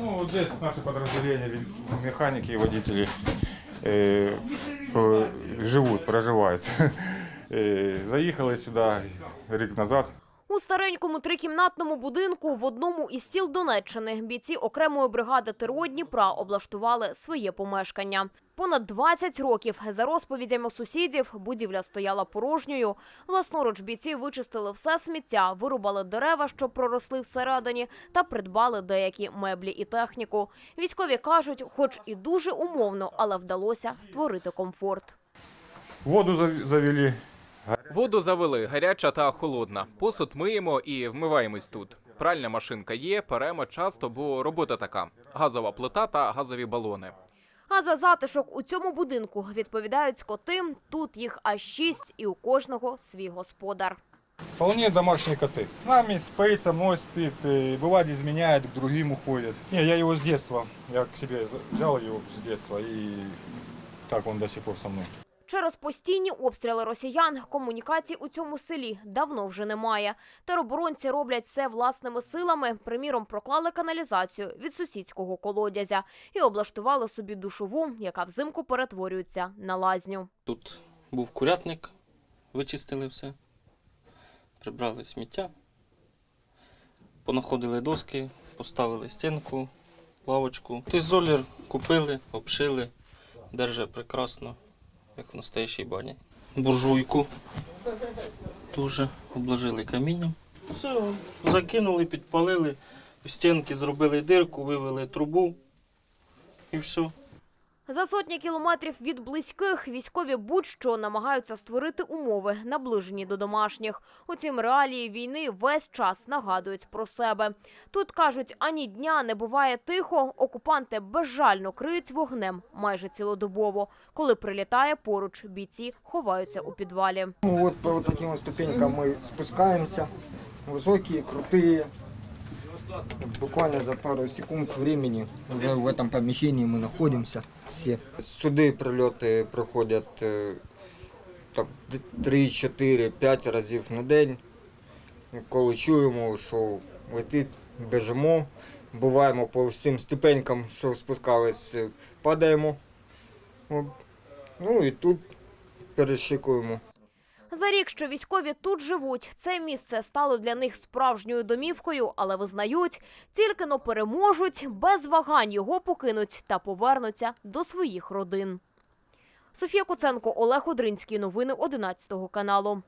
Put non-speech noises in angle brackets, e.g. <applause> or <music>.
Ну, вот здесь наше подразделение, механики и водители э, живут, проживают. <laughs> Э, Заехали сюда рік назад. У старенькому трикімнатному будинку в одному із сіл Донеччини бійці окремої бригади ТРО Дніпра облаштували своє помешкання. Понад 20 років, за розповідями сусідів, будівля стояла порожньою. Власноруч бійці вичистили все сміття, вирубали дерева, що проросли всередині, та придбали деякі меблі і техніку. Військові кажуть, хоч і дуже умовно, але вдалося створити комфорт. Воду зав- завели. Воду завели гаряча та холодна. Посуд миємо і вмиваємось тут. Пральна машинка є, перемо часто, бо робота така: газова плита та газові балони. А за затишок у цьому будинку відповідають скоти. Тут їх аж шість, і у кожного свій господар. Вполне домашние коты. С нами спит, со мной спит, э, бывает изменяет, к другим уходит. Не, я его с детства, я к себе за- взял его с детства, и так он до сих пор со мной. Через постійні обстріли росіян комунікацій у цьому селі давно вже немає. Тероборонці роблять все власними силами. Приміром, проклали каналізацію від сусідського колодязя і облаштували собі душову, яка взимку перетворюється на лазню. Тут був курятник, вичистили все, прибрали сміття, понаходили доски, поставили стінку, лавочку. Тизолір купили, обшили, держа прекрасно, як в настоящій бані. Буржуйку дуже обложили камінням. Все, закинули, підпалили, в стінки зробили дирку, вивели трубу і все. За сотні кілометрів від близьких військові будь-що намагаються створити умови, наближені до домашніх. Утім, реалії війни весь час нагадують про себе. Тут кажуть, ані дня не буває тихо. Окупанти безжально криють вогнем майже цілодобово. Коли прилітає поруч, бійці ховаються у підвалі. Ну, вот по вот таким вот ступенькам мы спускаемся. Высокие, крутые. Вот Буквально за пару секунд времени уже в этом помещении мы находимся все. Суды прильоти проходять е, там 3, 4, 5 разів на день. Коли чуємо, що летить, біжимо. Буваємо по всім ступенькам, що спускались, е, падаємо. От. Ну і тут перешикуємо. За рік, що військові тут живуть, це місце стало для них справжньою домівкою, але визнають, тільки но переможуть, без вагань його покинуть та повернуться до своїх родин. Софія Куценко, Олег Одринський. Новини 11 каналу.